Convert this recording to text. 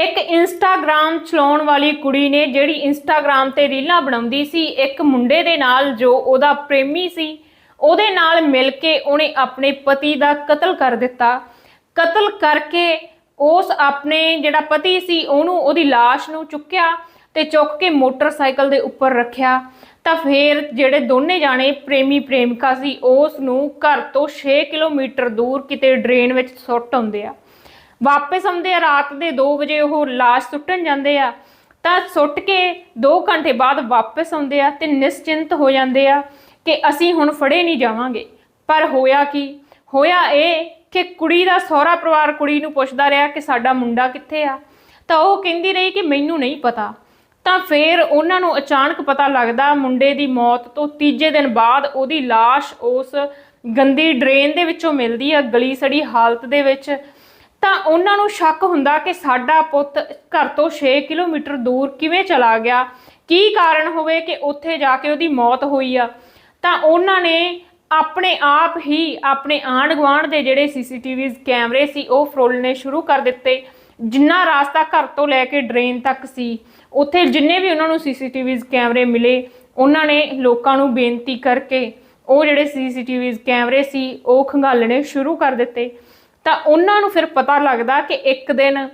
ਇੱਕ ਇੰਸਟਾਗ੍ਰam ਚਲਾਉਣ ਵਾਲੀ ਕੁੜੀ ਨੇ ਜਿਹੜੀ ਇੰਸਟਾਗ੍ਰam ਤੇ ਰੀਲਾਂ ਬਣਾਉਂਦੀ ਸੀ, ਇੱਕ ਮੁੰਡੇ ਦੇ ਨਾਲ ਜੋ ਉਹਦਾ ਪ੍ਰੇਮੀ ਸੀ, ਉਹਦੇ ਨਾਲ ਮਿਲ ਕੇ ਉਹਨੇ ਆਪਣੇ ਪਤੀ ਦਾ ਕਤਲ ਕਰ ਦਿੱਤਾ। ਕਤਲ ਕਰਕੇ ਉਸ ਆਪਣੇ ਜਿਹੜਾ ਪਤੀ ਸੀ, ਉਹਨੂੰ ਉਹਦੀ ਲਾਸ਼ ਨੂੰ ਚੁੱਕਿਆ ਤੇ ਚੁੱਕ ਕੇ ਮੋਟਰਸਾਈਕਲ ਦੇ ਉੱਪਰ ਰੱਖਿਆ। ਤਾਂ ਫਿਰ ਜਿਹੜੇ ਦੋਨੇ ਜਾਣੇ ਪ੍ਰੇਮੀ ਪ੍ਰੇਮਿਕਾ ਸੀ, ਉਸ ਨੂੰ ਘਰ ਤੋਂ 6 ਕਿਲੋਮੀਟਰ ਦੂਰ ਕਿਤੇ ਡਰੇਨ ਵਿੱਚ ਸੁੱਟ ਆਉਂਦੇ ਆ। ਵਾਪਸ ਆਉਂਦੇ ਆ, ਰਾਤ ਦੇ 2 ਵਜੇ ਉਹ ਲਾਸ਼ ਸੁੱਟਣ ਜਾਂਦੇ ਆ, ਤਾਂ ਸੁੱਟ ਕੇ 2 ਘੰਟੇ ਬਾਅਦ ਵਾਪਸ ਆਉਂਦੇ ਆ ਤੇ ਨਿਸ਼ਚਿੰਤ ਹੋ ਜਾਂਦੇ ਆ ਕਿ ਅਸੀਂ ਹੁਣ ਫੜੇ ਨਹੀਂ ਜਾਵਾਂਗੇ। ਪਰ ਹੋਇਆ ਕੀ? ਹੋਇਆ ਇਹ ਕਿ ਕੁੜੀ ਦਾ ਸਹੁਰਾ ਪਰਿਵਾਰ ਕੁੜੀ ਨੂੰ ਪੁੱਛਦਾ ਰਿਹਾ ਕਿ ਸਾਡਾ ਮੁੰਡਾ ਕਿੱਥੇ ਆ? ਤਾਂ ਉਹ ਕਹਿੰਦੀ ਰਹੀ ਕਿ ਮੈਨੂੰ ਨਹੀਂ ਪਤਾ। ਤਾਂ ਫਿਰ ਉਹਨਾਂ ਨੂੰ ਅਚਾਨਕ ਪਤਾ ਲੱਗਦਾ ਮੁੰਡੇ ਦੀ ਮੌਤ ਤੋਂ ਤੀਜੇ ਦਿਨ ਬਾਅਦ ਉਹਦੀ ਲਾਸ਼ ਉਸ ਗੰਦੀ ਡਰੇਨ ਦੇ ਵਿੱਚੋਂ ਮਿਲਦੀ ਆ, ਗਲੀ ਸੜੀ ਹਾਲਤ ਦੇ ਵਿੱਚ। ਤਾਂ ਉਹਨਾਂ ਨੂੰ ਸ਼ੱਕ ਹੁੰਦਾ ਕਿ ਸਾਡਾ ਪੁੱਤ ਘਰ ਤੋਂ 6 ਕਿਲੋਮੀਟਰ ਦੂਰ ਕਿਵੇਂ ਚਲਾ ਗਿਆ? ਕੀ ਕਾਰਨ ਹੋਵੇ ਕਿ ਉੱਥੇ ਜਾ ਕੇ ਉਹਦੀ ਮੌਤ ਹੋਈ ਆ? ਤਾਂ ਉਹਨਾਂ ਨੇ ਆਪਣੇ ਆਪ ਹੀ ਆਪਣੇ ਆਂਢ ਗੁਆਂਢ ਦੇ ਜਿਹੜੇ ਸੀਸੀਟੀਵੀਜ਼ ਕੈਮਰੇ ਸੀ, ਉਹ ਫਰੋਲਣੇ ਸ਼ੁਰੂ ਕਰ ਦਿੱਤੇ। ਜਿੰਨਾ ਰਾਸਤਾ ਘਰ ਤੋਂ ਲੈ ਕੇ ਡਰੇਨ ਤੱਕ ਸੀ, ਉੱਥੇ ਜਿੰਨੇ ਵੀ ਉਹਨਾਂ ਨੂੰ ਸੀਸੀਟੀਵੀਜ਼ ਕੈਮਰੇ ਮਿਲੇ, ਉਹਨਾਂ ਨੇ ਲੋਕਾਂ ਨੂੰ ਬੇਨਤੀ ਕਰਕੇ ਉਹ ਜਿਹੜੇ ਸੀਸੀਟੀਵੀਜ਼ ਕੈਮਰੇ ਸੀ, ਉਹ ਖੰਗਾਲਣੇ ਸ਼ੁਰੂ ਕਰ ਦਿੱਤੇ। ਤਾਂ ਉਹਨਾਂ ਨੂੰ ਫਿਰ ਪਤਾ ਲੱਗਦਾ ਕਿ ਇੱਕ ਦਿਨ